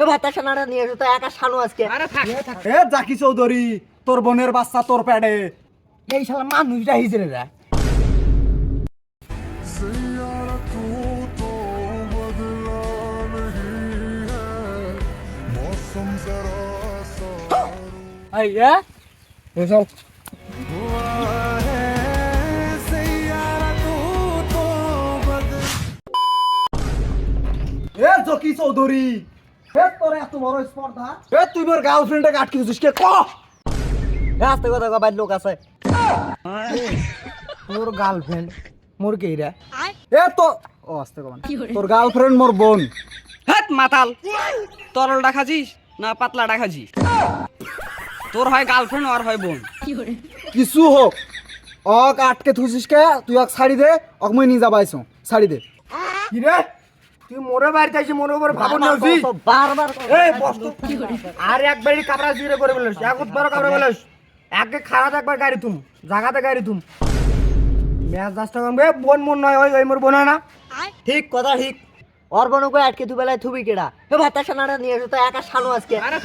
এ ভাতা সোনাটা নিয়ে এসো তো একা শানু আজকে। আরে থাক এ জাকি চৌধুরী তোর বোনের বাচ্চা তোর প্যাডে। এই শালা মানুষটা হিজড়ে রা এই এ চল। এ জকি চৌধুরী তোর এত বড় স্পর্ধা? এ তুই মোর গার্লফ্রেন্ডকে আটকে দিছিস কে? ক? এ আস্তে কথা কবার লোক আছে। তোর গার্লফ্রেন্ড মোর কেইরা এ তো ও আস্তে কমান। তোর গার্লফ্রেন্ড মোর বোন। হাত মাতাল। তরলটা খাছিস না পাতলাটা খাছিস তোর হয় গার্লফ্রেন্ড আর হয় বোন। কিছু হোক। অক আটকে থুছিস কে তুই অক ছাড়ি দে অক মই নিয়ে যাবাইছো ছাড়ি দে। কি রে? তুই মোরে বাড়িতে আসি মোর উপর ভাবন নাওছি বারবার। এই বস্তু। আর একবারই কাপড়া জিরে করে বলিস এক উৎবার কাপড়া বলিস একে খারাপ একবার গাড়ি তুম জাগাতে গাড়ি তুম। ম্যাচ দশটা কমবে বোন মন নয় ওই ওই মোর বোন না। ঠিক কথা ঠিক। ওর বনুকে আটকে তু বেলায় থুবি কেডা। এ ভাতা সোনাটা নিয়ে এসো তো একা শানু আজকে। আরে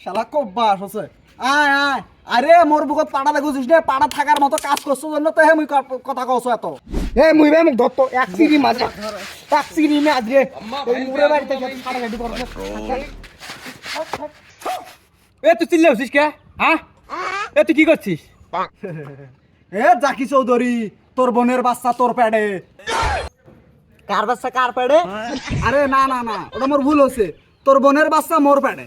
শালা খুব বাস আছে আয় আয়। আরে মোর বুকত পাড়া দেখুছিস নে পাড়া থাকার মতো কাজ করছ জন্য তো হে মুই কথা কওছ এত। এ, মুই বে মুখ ধরতো এক সিরি মাঝে এক সিরি মাঝ রে এই মোরে বাড়িতে সাড়ে এ, তুই চিল্লে হচ্ছিস কে? হ্যাঁ? এ, তুই কি করছিস? এ, জাকি চৌধুরী, তোর বোনের বাচ্চা তোর প্যাডে। কার বাচ্চা, কার পেড়ে আরে, না না না, ওটা মোর ভুল হচ্ছে তোর বোনের বাচ্চা মোর প্যাডে।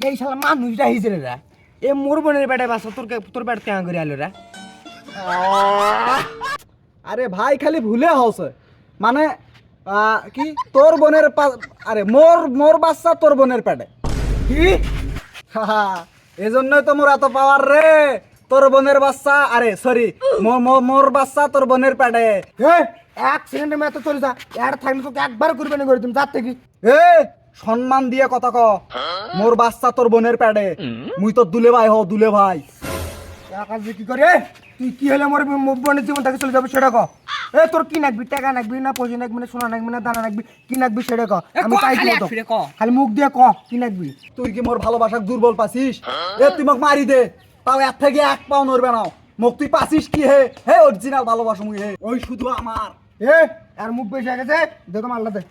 এই শালা মানুষটা হিজড়ে রা। এ মোর বোনের বেটায় বাসা তোর তোর বেটা কেন করে আলো রা আরে ভাই খালি ভুলে হচ্ছে মানে কি? তোর বোনের পা- আরে মোর মোর বাচ্চা তোর বোনের প্যাডে কি? এই জন্যই তো মোর এত পাওয়ার রে। তোর বোনের বাচ্চা আরে সরি মোর বাচ্চা তোর বোনের প্যাডে এ এক সেকেন্ডে মেয়ে তো চলে যা। এর থাকলে তোকে একবার করবে না করে তুমি যার থেকে এ সম্মান দিয়ে কথা ক। মোর বাচ্চা তোর বোনের প্যাডে। মুই তো দুলে ভাই হ দুলে ভাই। কি করে? তুই কি হলে মোর বোনের জীবন থেকে চলে যাবে সেটা ক। এ তোর কি নাকবি? টাকা নাকবি না পয়সা নাকবি না সোনা নাকবি না দানা নাকবি? কি নাকবি সেটা ক। আমি তাই খালি দিব। তো। খালি মুখ দিয়ে ক কি নাকবি? তুই কি মোর ভালোবাসাক দুর্বল পাছিস এ তুই মোক মারি দে। তাও এর থেকে এক পাও নড়বে না। মোক তুই পাছিস কি হে? হে অরিজিনাল ভালোবাসা মুই হে। ওই শুধু আমার। এ আর মুখ বেশি হয়ে গেছে। দে তো মাল্লা দে।